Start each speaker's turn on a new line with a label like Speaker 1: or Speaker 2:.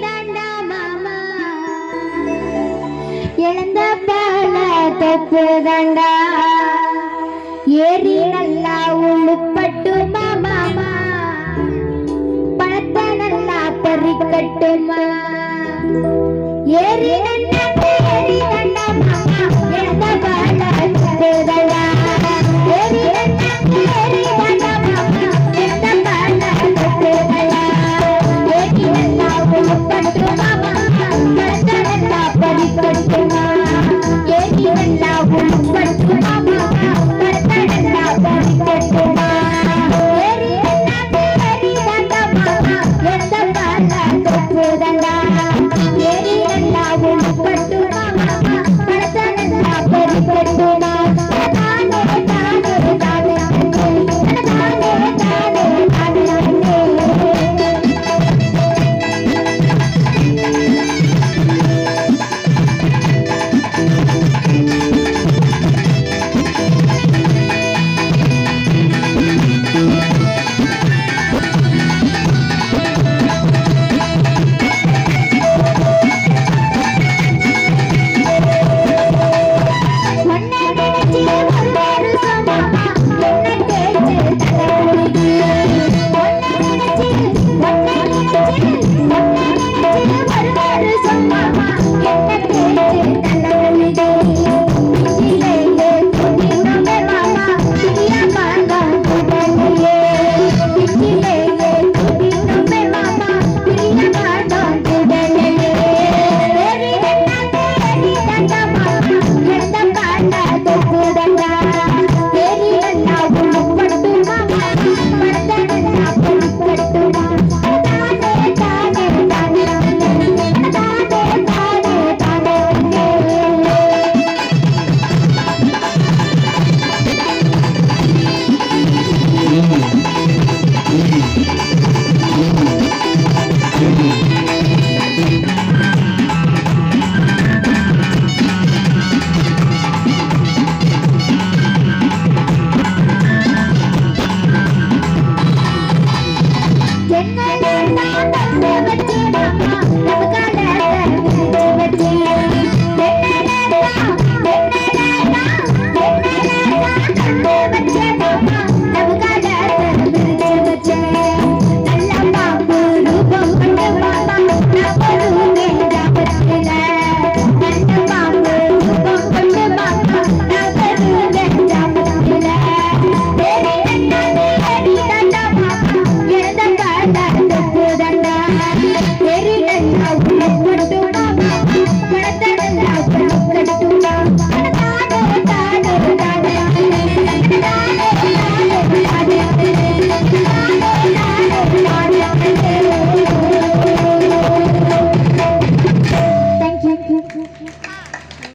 Speaker 1: தாண்டா மாமா. இழந்த பால தப்பு தாண்டா. ஏறி நல்லா உழுப்பட்டு மாமா. பழத்தை நல்லா பறிக்கட்டுமா. ஏறி
Speaker 2: Dear